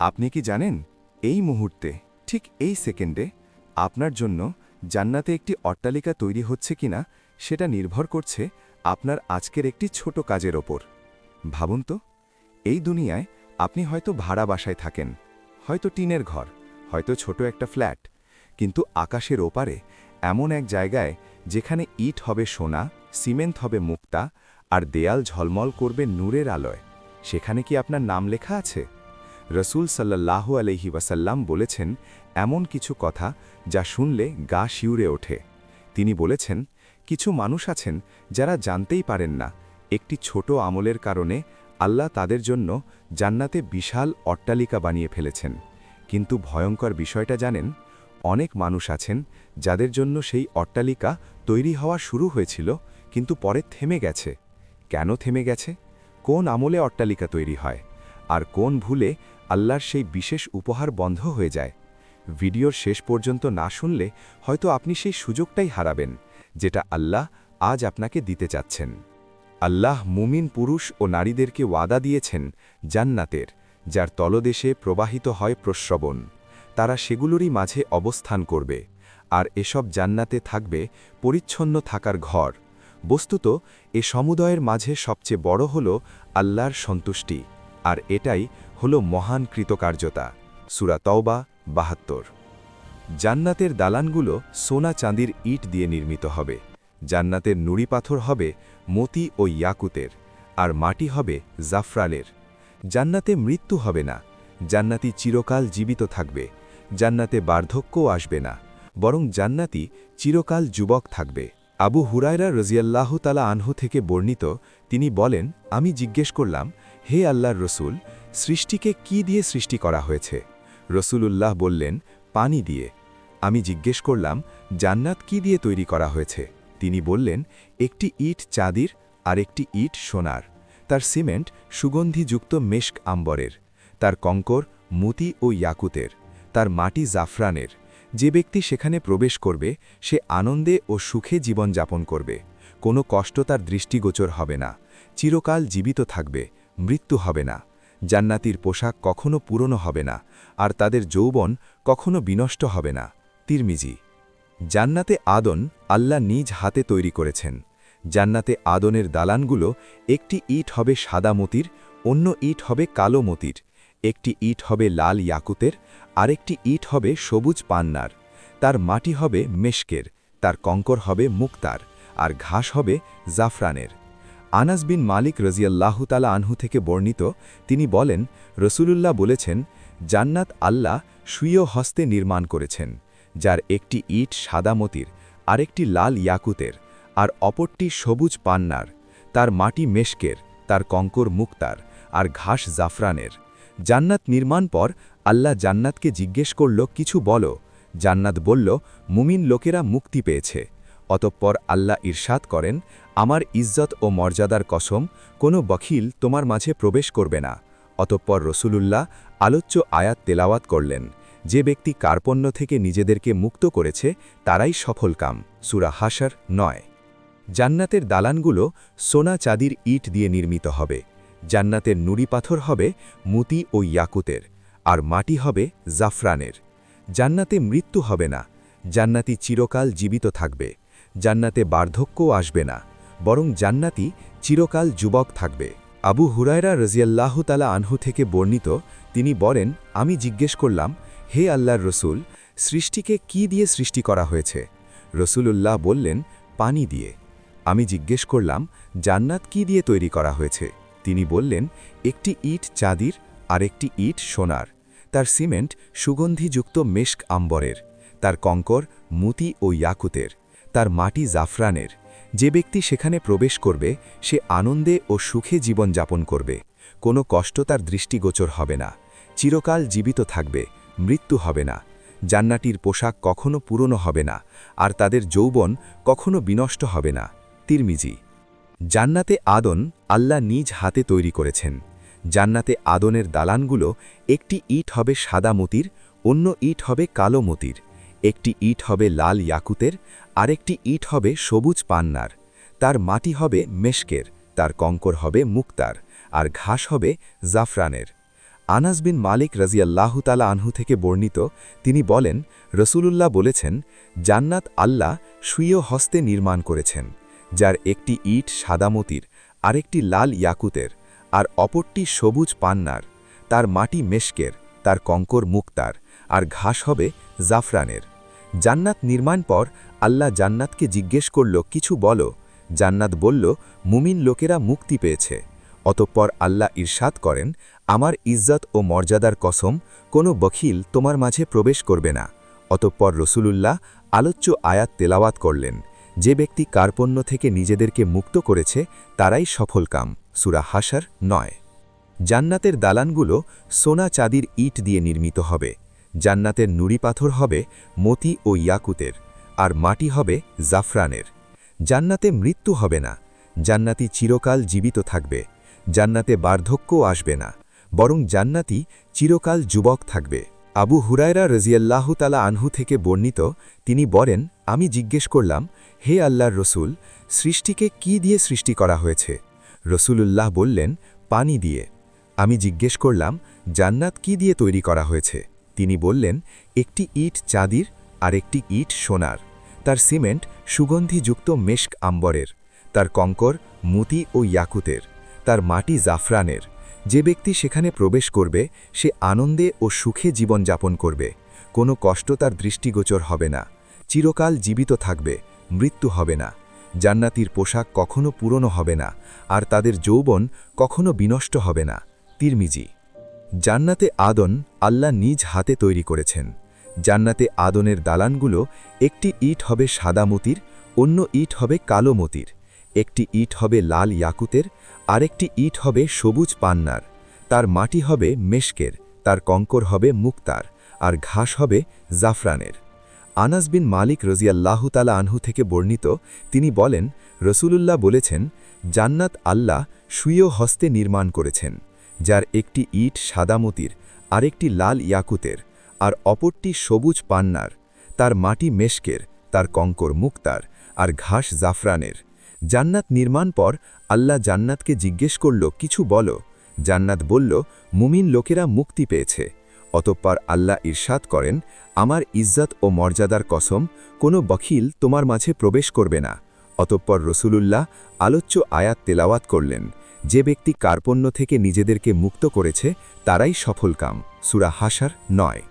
আপনি কি জানেন, এই মুহূর্তে, ঠিক এই সেকেন্ডে, আপনার জন্য জান্নাতে একটি অট্টালিকা তৈরি হচ্ছে কিনা, সেটা নির্ভর করছে আপনার আজকের একটি ছোট কাজের ওপর। ভাবুন তো, এই দুনিয়ায় আপনি হয়তো ভাড়া বাসায় থাকেন, হয়তো টিনের ঘর, হয়তো ছোট একটা ফ্ল্যাট, কিন্তু আকাশের ওপারে এমন এক জায়গায় যেখানে ইট হবে সোনা, সিমেন্ট হবে মুক্তা, আর দেয়াল ঝলমল করবে নূরের আলোয়, সেখানে কি আপনার নাম লেখা আছে? রসুল সাল্লাল্লাহু আলহি ওয়াসাল্লাম বলেছেন এমন কিছু কথা যা শুনলে গা শিউরে ওঠে। তিনি বলেছেন, কিছু মানুষ আছেন যারা জানতেই পারেন না একটি ছোট আমলের কারণে আল্লাহ তাদের জন্য জান্নাতে বিশাল অট্টালিকা বানিয়ে ফেলেছেন। কিন্তু ভয়ঙ্কর বিষয়টা জানেন, অনেক মানুষ আছেন যাদের জন্য সেই অট্টালিকা তৈরি হওয়া শুরু হয়েছিল, কিন্তু পরে থেমে গেছে। কেন থেমে গেছে? কোন আমলে অট্টালিকা তৈরি হয়? আর কোন ভুলে আল্লাহর সেই বিশেষ উপহার বন্ধ হয়ে যায়। ভিডিওর শেষ পর্যন্ত না শুনলে হয়তো আপনি সেই সুযোগটাই হারাবেন, যেটা আল্লাহ আজ আপনাকে দিতে চাচ্ছেন। আল্লাহ মুমিন পুরুষ ও নারীদেরকে ওয়াদা দিয়েছেন জান্নাতের, যার তলদেশে প্রবাহিত হয় প্রশ্রবণ তারা সেগুলোরই মাঝে অবস্থান করবে, আর এসব জান্নাতে থাকবে পরিচ্ছন্ন থাকার ঘর। বস্তুত, এ সমুদয়ের মাঝে সবচেয়ে বড় হল আল্লাহর সন্তুষ্টি, আর এটাই হল মহান কৃতকার্যতা, সুরা তওবা বাহাত্তর। জান্নাতের দালানগুলো সোনা চাঁদির ইট দিয়ে নির্মিত হবে। জান্নাতের নুড়ি পাথর হবে মতি ও ইয়াকুতের, আর মাটি হবে জাফরালের। জান্নাতে মৃত্যু হবে না, জান্নাতি চিরকাল জীবিত থাকবে, জান্নাতে বার্ধক্যও আসবে না, বরং জান্নাতি চিরকাল যুবক থাকবে। আবু হুরায়রা রজিয়াল্লাহ তালা আনহু থেকে বর্ণিত, তিনি বলেন, আমি জিজ্ঞেস করলাম, হে আল্লাহর রসুল সৃষ্টিকে কি দিয়ে সৃষ্টি করা হয়েছে? রসুলুল্লাহ বললেন, পানি দিয়ে। আমি জিজ্ঞেস করলাম, জান্নাত কি দিয়ে তৈরি করা হয়েছে? তিনি বললেন, একটি ইট চাঁদির, আর একটি ইট সোনার। তার সিমেন্ট সুগন্ধিযুক্ত মেশক আম্বরের। তার কঙ্কর মুতি ও ইয়াকুতের। তার মাটি জাফরানের। যে ব্যক্তি সেখানে প্রবেশ করবে, সে আনন্দে ও সুখে জীবন যাপন করবে। কোনো কষ্ট তার দৃষ্টিগোচর হবে না। চিরকাল জীবিত থাকবে, মৃত্যু হবে না। জান্নাতির পোশাক কখনো পুরনো হবে না, আর তাদের যৌবন কখনো বিনষ্ট হবে না। তিরমিজি, জান্নাতে আদন আল্লাহ নিজ হাতে তৈরি করেছেন। জান্নাতে আদনের দালানগুলো একটি ইট হবে সাদা মতির, অন্য ইট হবে কালো মতির। একটি ইট হবে লাল ইয়াকুতের, আরেকটি ইট হবে সবুজ পান্নার। তার মাটি হবে মেশকের, তার কঙ্কর হবে মুক্তার, আর ঘাস হবে জাফরানের। আনাস বিন মালিক রজিয়াল্লাহু তালা আনহু থেকে বর্ণিত, তিনি বলেন, রসুলুল্লাহ বলেছেন, জান্নাত আল্লাহ সুইয় হস্তে নির্মাণ করেছেন, যার একটি ইট সাদা মতির, আরেকটি লাল ইয়াকুতের, আর অপরটি সবুজ পান্নার, তার মাটি মেশকের, তার কঙ্কর মুক্তার, আর ঘাস জাফরানের। জান্নাত নির্মাণ পর আল্লাহ জান্নাতকে জিজ্ঞেস করল, কিছু বলো? জান্নাত বলল, মুমিন লোকেরা মুক্তি পেয়েছে। অতঃপর আল্লাহ ইরশাদ করেন আমার ইজ্জত ও মর্যাদার কসম, কোনো বখিল তোমার মাঝে প্রবেশ করবে না। অতঃপর রসুলুল্লাহ আলোচ্য আয়াত তেলাওয়াত করলেন, যে ব্যক্তি কার্পণ্য থেকে নিজেদেরকে মুক্ত করেছে, তারাই সফলকাম সুরা হাসার নয়। জান্নাতের দালানগুলো সোনা চাঁদির ইট দিয়ে নির্মিত হবে। জান্নাতের নুড়ি পাথর হবে মুতি ও ইয়াকুতের, আর মাটি হবে জাফরানের। জান্নাতে মৃত্যু হবে না। জান্নাতি চিরকাল জীবিত থাকবে। জান্নাতে বার্ধক্যও আসবে না। বরং জান্নাতি চিরকাল যুবক থাকবে। আবু হুরায়রা রজিয়াল্লাহ তালা আনহু থেকে বর্ণিত, তিনি বলেন, আমি জিজ্ঞেস করলাম, হে আল্লাহর রসুল, সৃষ্টিকে কি দিয়ে সৃষ্টি করা হয়েছে? রসুলুল্লাহ বললেন, পানি দিয়ে। আমি জিজ্ঞেস করলাম, জান্নাত কি দিয়ে তৈরি করা হয়েছে? তিনি বললেন, একটি ইট চাঁদির আর একটি ইট সোনার। তার সিমেন্ট সুগন্ধিযুক্ত মেশক আম্বরের। তার কঙ্কর মুতি ও ইয়াকুতের। তার মাটি জাফরানের। যে ব্যক্তি সেখানে প্রবেশ করবে, সে আনন্দে ও সুখে জীবন যাপন করবে। কোনো কষ্ট তার দৃষ্টিগোচর হবে না। চিরকাল জীবিত থাকবে, মৃত্যু হবে না। জান্নাটির পোশাক কখনো পুরনো হবে না, আর তাদের যৌবন কখনো বিনষ্ট হবে না। তিরমিজি। জান্নাতে আদন আল্লাহ নিজ হাতে তৈরি করেছেন। জান্নাতে আদনের দালানগুলো একটি ইট হবে সাদা মতির, অন্য ইট হবে কালো মতির। একটি ইট হবে লাল ইয়াকুতের, আরেকটি ইট হবে সবুজ পান্নার। তার মাটি হবে মেশকের, তার কঙ্কর হবে মুক্তার, আর ঘাস হবে জাফরানের। আনাস বিন মালিক রাজিয়াল্লাহু তালা আনহু থেকে বর্ণিত, তিনি বলেন, রসুলুল্লাহ বলেছেন, জান্নাত আল্লাহ সুইয় হস্তে নির্মাণ করেছেন, যার একটি ইট সাদামতির, আরেকটি লাল ইয়াকুতের, আর অপরটি সবুজ পান্নার। তার মাটি মেশকের, তার কঙ্কর মুক্তার আর ঘাস হবে জাফরানের। জান্নাত নির্মাণ পর আল্লাহ জান্নাতকে জিজ্ঞেস করল, কিছু বলো? জান্নাত বলল, মুমিন লোকেরা মুক্তি পেয়েছে। অতঃপর আল্লাহ ইরশাদ করেন, আমার ইজ্জত ও মর্যাদার কসম, কোনো বখিল তোমার মাঝে প্রবেশ করবে না। অতঃপর রসুলুল্লাহ আলোচ্য আয়াত তেলাওয়াত করলেন, যে ব্যক্তি কার্পণ্য থেকে নিজেদেরকে মুক্ত করেছে, তারাই সফলকাম সুরা হাসার নয়। জান্নাতের দালানগুলো সোনা চাঁদির ইট দিয়ে নির্মিত হবে। জান্নাতের নুড়ি পাথর হবে মতি ও ইয়াকুতের, আর মাটি হবে জাফরানের। জান্নাতে মৃত্যু হবে না, জান্নাতি চিরকাল জীবিত থাকবে, জান্নাতে বার্ধক্যও আসবে না, বরং জান্নাতি চিরকাল যুবক থাকবে। আবু হুরায়রা রজিয়াল্লাহু তালা আনহু থেকে বর্ণিত, তিনি বলেন, আমি জিজ্ঞেস করলাম, হে আল্লাহর রসুল, সৃষ্টিকে কি দিয়ে সৃষ্টি করা হয়েছে? রসুলুল্লাহ বললেন, পানি দিয়ে। আমি জিজ্ঞেস করলাম, জান্নাত কি দিয়ে তৈরি করা হয়েছে? তিনি বললেন, একটি ইট চাঁদির আর একটি ইট সোনার। তার সিমেন্ট সুগন্ধিযুক্ত মেশক আম্বরের। তার কঙ্কর মুতি ও ইয়াকুতের। তার মাটি জাফরানের। যে ব্যক্তি সেখানে প্রবেশ করবে, সে আনন্দে ও সুখে জীবনযাপন করবে। কোনো কষ্ট তার দৃষ্টিগোচর হবে না। চিরকাল জীবিত থাকবে, মৃত্যু হবে না। জান্নাতির পোশাক কখনো পুরনো হবে না। আর তাদের যৌবন কখনো বিনষ্ট হবে না। তিরমিজি। জান্নাতে আদন আল্লাহ নিজ হাতে তৈরি করেছেন। জান্নাতে আদনের দালানগুলো একটি ইট হবে সাদা মতির, অন্য ইট হবে কালো মতির। একটি ইট হবে লাল ইয়াকুতের, আরেকটি ইট হবে সবুজ পান্নার। তার মাটি হবে মেশকের, তার কঙ্কর হবে মুক্তার, আর ঘাস হবে জাফরানের। আনাস বিন মালিক রজিয়াল্লাহু তালা আনহু থেকে বর্ণিত, তিনি বলেন, রসুলুল্লাহ বলেছেন, জান্নাত আল্লাহ সুইয় হস্তে নির্মাণ করেছেন। যার একটি ইট সাদামতির, আরেকটি লাল ইয়াকুতের, আর অপরটি সবুজ পান্নার, তার মাটি মেশকের, তার কঙ্কর মুক্তার, আর ঘাস জাফরানের। জান্নাত নির্মাণ পর আল্লাহ জান্নাতকে জিজ্ঞেস করল, কিছু বলো? জান্নাত বলল, মুমিন লোকেরা মুক্তি পেয়েছে। অতঃপর আল্লাহ ইরশাদ করেন, আমার ইজ্জত ও মর্যাদার কসম, কোনো বখিল তোমার মাঝে প্রবেশ করবে না। অতঃপর রসুলুল্লাহ আলোচ্য আয়াত তেলাওয়াত করলেন যে ব্যক্তি কার্পণ্য থেকে নিজেদেরকে মুক্ত করেছে, তারাই সফলকাম সুরা হাসার নয়।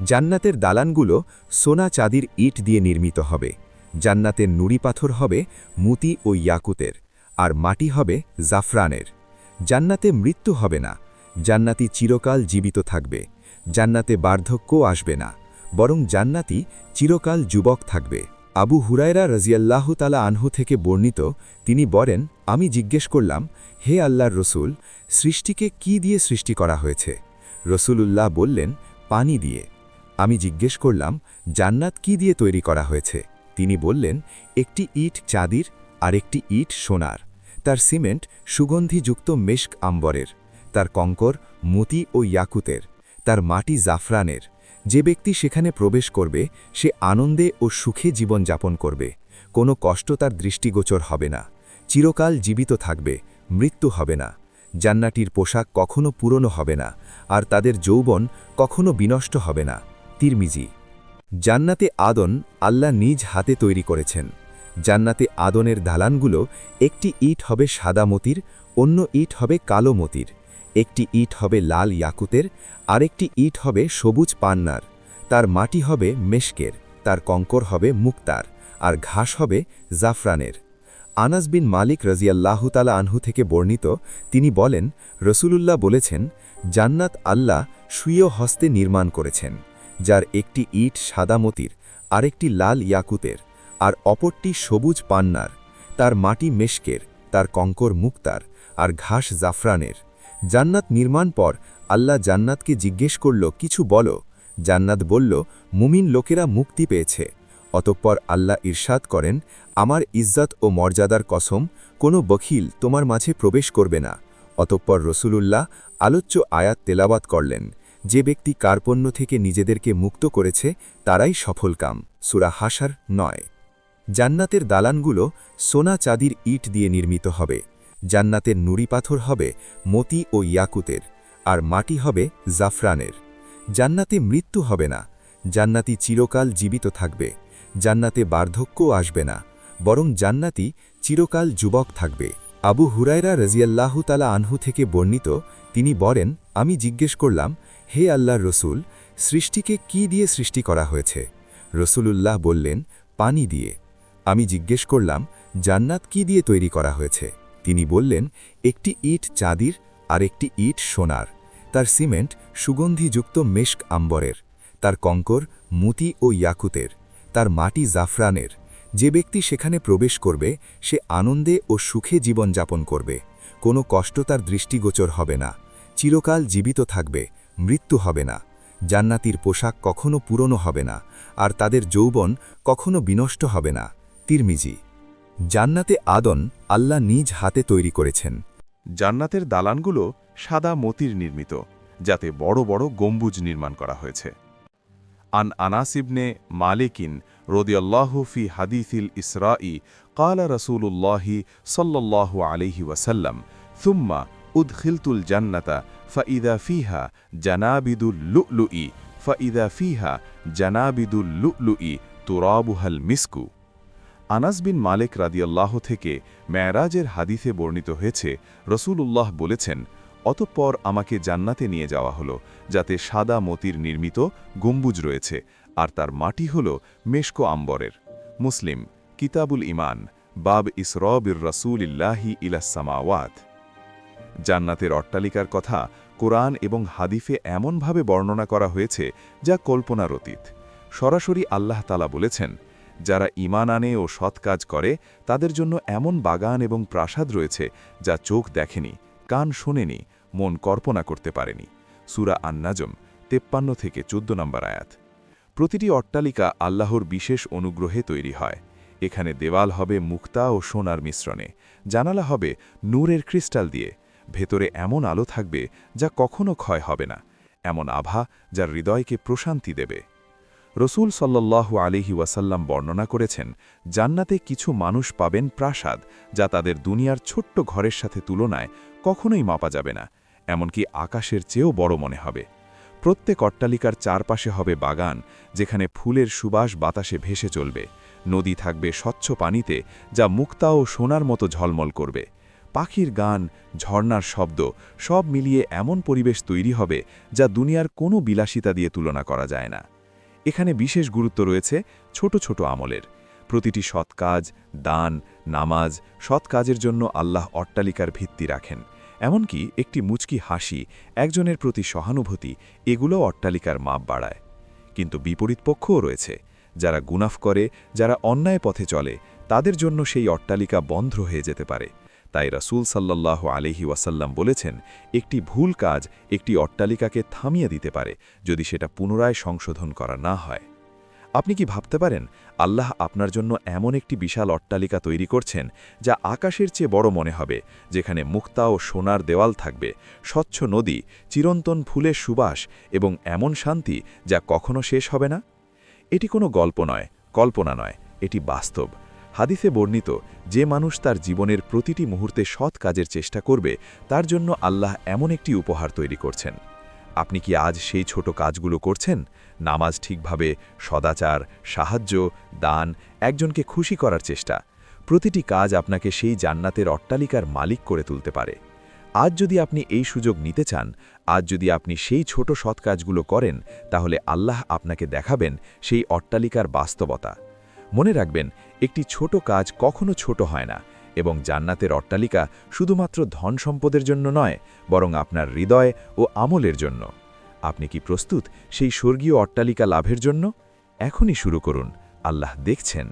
জান্নাতের দালানগুলো সোনা চাঁদির ইট দিয়ে নির্মিত হবে। জান্নাতের নুড়ি পাথর হবে মুতি ও ইয়াকুতের, আর মাটি হবে জাফরানের। জান্নাতে মৃত্যু হবে না। জান্নাতি চিরকাল জীবিত থাকবে। জান্নাতে বার্ধক্যও আসবে না। বরং জান্নাতি চিরকাল যুবক থাকবে। আবু হুরায়রা রাজিয়াল্লাহ তালা আনহু থেকে বর্ণিত, তিনি বলেন, আমি জিজ্ঞেস করলাম, হে আল্লাহর রসুল, সৃষ্টিকে কি দিয়ে সৃষ্টি করা হয়েছে? রসুলুল্লাহ বললেন, পানি দিয়ে। আমি জিজ্ঞেস করলাম, জান্নাত কি দিয়ে তৈরি করা হয়েছে? তিনি বললেন, একটি ইট চাঁদির, আর একটি ইট সোনার। তার সিমেন্ট সুগন্ধিযুক্ত মেশক আম্বরের। তার কঙ্কর, মতি ও ইয়াকুতের। তার মাটি জাফরানের। যে ব্যক্তি সেখানে প্রবেশ করবে, সে আনন্দে ও সুখে জীবন যাপন করবে। কোনো কষ্ট তার দৃষ্টিগোচর হবে না। চিরকাল জীবিত থাকবে, মৃত্যু হবে না। জান্নাটির পোশাক কখনো পুরনো হবে না, আর তাদের যৌবন কখনো বিনষ্ট হবে না। তিরমিজি। জান্নাতে আদন আল্লাহ নিজ হাতে তৈরি করেছেন। জান্নাতে আদনের দালানগুলো একটি ইট হবে সাদা মতির, অন্য ইট হবে কালো মতির। একটি ইট হবে লাল ইয়াকুতের, আরেকটি ইট হবে সবুজ পান্নার। তার মাটি হবে মেশকের, তার কঙ্কর হবে মুক্তার, আর ঘাস হবে জাফরানের। আনাস বিন মালিক রাজিয়াল্লাহু তালা আনহু থেকে বর্ণিত, তিনি বলেন, রসুলুল্লাহ বলেছেন, জান্নাত আল্লাহ সুইয় হস্তে নির্মাণ করেছেন, যার একটি ইট সাদামতির আরেকটি লাল ইয়াকুতের, আর অপরটি সবুজ পান্নার। তার মাটি মেশকের, তার কঙ্কর মুক্তার, আর ঘাস জাফরানের। জান্নাত নির্মাণ পর আল্লাহ জান্নাতকে জিজ্ঞেস করল, কিছু বলো? জান্নাত বলল, মুমিন লোকেরা মুক্তি পেয়েছে। অতঃপর আল্লাহ ইরশাদ করেন, আমার ইজ্জত ও মর্যাদার কসম, কোনো বখিল তোমার মাঝে প্রবেশ করবে না। অতঃপর রসুলুল্লাহ আলোচ্য আয়াত তেলাবাত করলেন, যে ব্যক্তি কার্পণ্য থেকে নিজেদেরকে মুক্ত করেছে, তারাই সফলকাম সুরা হাসার নয়। জান্নাতের দালানগুলো সোনা চাঁদির ইট দিয়ে নির্মিত হবে। জান্নাতের নুড়ি পাথর হবে মতি ও ইয়াকুতের, আর মাটি হবে জাফরানের। জান্নাতে মৃত্যু হবে না, জান্নাতি চিরকাল জীবিত থাকবে, জান্নাতে বার্ধক্য আসবে না, বরং জান্নাতি চিরকাল যুবক থাকবে। আবু হুরায়রা রাজিয়াল্লাহু তালা আনহু থেকে বর্ণিত, তিনি বলেন, আমি জিজ্ঞেস করলাম, হে আল্লাহর রসুল, সৃষ্টিকে কি দিয়ে সৃষ্টি করা হয়েছে? রসুলুল্লাহ বললেন, পানি দিয়ে। আমি জিজ্ঞেস করলাম, জান্নাত কি দিয়ে তৈরি করা হয়েছে? তিনি বললেন, একটি ইট চাঁদির আর একটি ইট সোনার। তার সিমেন্ট সুগন্ধিযুক্ত মেশক আম্বরের। তার কঙ্কর মুতি ও ইয়াকুতের। তার মাটি জাফরানের। যে ব্যক্তি সেখানে প্রবেশ করবে, সে আনন্দে ও সুখে জীবনযাপন করবে। কোনো কষ্ট তার দৃষ্টিগোচর হবে না। চিরকাল জীবিত থাকবে, মৃত্যু হবে না। জান্নাতির পোশাক কখনো পুরনো হবে না। আর তাদের যৌবন কখনো বিনষ্ট হবে না। তিরমিজি জান্নাতে আদন আল্লাহ নিজ হাতে তৈরি করেছেন। জান্নাতের দালানগুলো সাদা মতির নির্মিত, যাতে বড় বড় গম্বুজ নির্মাণ করা হয়েছে। আন আনাসিবনে মালিকিন রদিয়াল্লাহু ফি হাদিথিল ইসরাই কালা রসুল্লাহি সাল্লাল্লাহু আলাইহি ওয়াসাল্লাম থুম্মা উদখিলতুল জান্নাতা ফাইদা ফিহা জানাবিদুল লু'লুই, ফাইদা ফিহা জানাবিদুল লু'লুই তুরাবুহাল মিসকু। আনাস বিন মালিক রাদিয়াল্লাহ থেকে মেয়রাজের হাদিসে বর্ণিত হয়েছে, রসূলুল্লাহ বলেছেন, অতঃপর আমাকে জান্নাতে নিয়ে যাওয়া হলো, যাতে সাদা মতির নির্মিত গম্বুজ রয়েছে, আর তার মাটি হল মেশকো আম্বরের। মুসলিম, কিতাবুল ইমান বাব ইসরবির রসুলিল্লাহি ইলাসামাওয়াত জান্নাতের অট্টালিকার কথা কোরআন এবং হাদিফে এমনভাবে বর্ণনা করা হয়েছে, যা কল্পনার অতীত সরাসরি আল্লাহ তালা বলেছেন যারা ইমান আনে ও সৎ কাজ করে, তাদের জন্য এমন বাগান এবং প্রাসাদ রয়েছে যা চোখ দেখেনি, কান শোনেনি, মন কল্পনা করতে পারেনি। সুরা আন্নাজম, তেপ্পান্ন থেকে চোদ্দ নম্বর আয়াত। প্রতিটি অট্টালিকা আল্লাহর বিশেষ অনুগ্রহে তৈরি হয়। এখানে দেওয়াল হবে মুক্তা ও সোনার মিশ্রণে। জানালা হবে নূরের ক্রিস্টাল দিয়ে। ভেতরে এমন আলো থাকবে যা কখনো ক্ষয় হবে না। এমন আভা যা হৃদয়কে প্রশান্তি দেবে। রসুল সাল্লাল্লাহু আলিহি ওয়াসাল্লাম বর্ণনা করেছেন, জান্নাতে কিছু মানুষ পাবেন প্রাসাদ যা তাদের দুনিয়ার ছোট্ট ঘরের সাথে তুলনায় কখনোই মাপা যাবে না, এমনকি আকাশের চেয়েও বড় মনে হবে। প্রত্যেক অট্টালিকার চারপাশে হবে বাগান, যেখানে ফুলের সুবাস বাতাসে ভেসে চলবে। নদী থাকবে স্বচ্ছ পানিতে, যা মুক্তা ও সোনার মতো ঝলমল করবে। পাখির গান ঝর্নার শব্দ, সব মিলিয়ে এমন পরিবেশ তৈরি হবে যা দুনিয়ার কোনো বিলাসিতা দিয়ে তুলনা করা যায় না। এখানে বিশেষ গুরুত্ব রয়েছে ছোট ছোট আমলের। প্রতিটি সৎ কাজ, দান, নামাজ সৎ কাজের জন্য আল্লাহ অট্টালিকার ভিত্তি রাখেন। এমনকি একটি মুচকি হাসি, একজনের প্রতি সহানুভূতি, এগুলোও অট্টালিকার মাপ বাড়ায়। কিন্তু বিপরীত পক্ষও রয়েছে। যারা গুনাফ করে, যারা অন্যায় পথে চলে, তাদের জন্য সেই অট্টালিকা বন্ধ হয়ে যেতে পারে। তাই রাসূল সাল্লাল্লাহু আলহি ওয়াসাল্লাম বলেছেন, একটি ভুল কাজ একটি অট্টালিকাকে থামিয়ে দিতে পারে যদি সেটা পুনরায় সংশোধন করা না হয়। আপনি কি ভাবতে পারেন, আল্লাহ আপনার জন্য এমন একটি বিশাল অট্টালিকা তৈরি করছেন যা আকাশের চেয়ে বড় মনে হবে, যেখানে মুক্তা ও সোনার দেওয়াল থাকবে, স্বচ্ছ নদী, চিরন্তন ফুলের সুবাস এবং এমন শান্তি যা কখনো শেষ হবে না? এটি কোনো গল্প নয়, কল্পনা নয়, এটি বাস্তব। হাদিসে বর্ণিত, যে মানুষ তার জীবনের প্রতিটি মুহূর্তে সৎ কাজের চেষ্টা করবে, তার জন্য আল্লাহ এমন একটি উপহার তৈরি করছেন। আপনি কি আজ সেই ছোট কাজগুলো করছেন? নামাজ ঠিকভাবে, সদাচার, সাহায্য, দান, একজনকে খুশি করার চেষ্টা। প্রতিটি কাজ আপনাকে সেই জান্নাতের অট্টালিকার মালিক করে তুলতে পারে। আজ যদি আপনি এই সুযোগ নিতে চান, আজ যদি আপনি সেই ছোট সৎ কাজগুলো করেন, তাহলে আল্লাহ আপনাকে দেখাবেন সেই অট্টালিকার বাস্তবতা। মনে রাখবেন, একটি ছোট কাজ কখনো ছোট হয় না এবং জান্নাতের অট্টালিকা শুধুমাত্র ধন সম্পদের জন্য নয়, বরং আপনার হৃদয় ও আমলের জন্য। আপনি কি প্রস্তুত সেই স্বর্গীয় অট্টালিকা লাভের জন্য? এখনই শুরু করুন, আল্লাহ দেখছেন।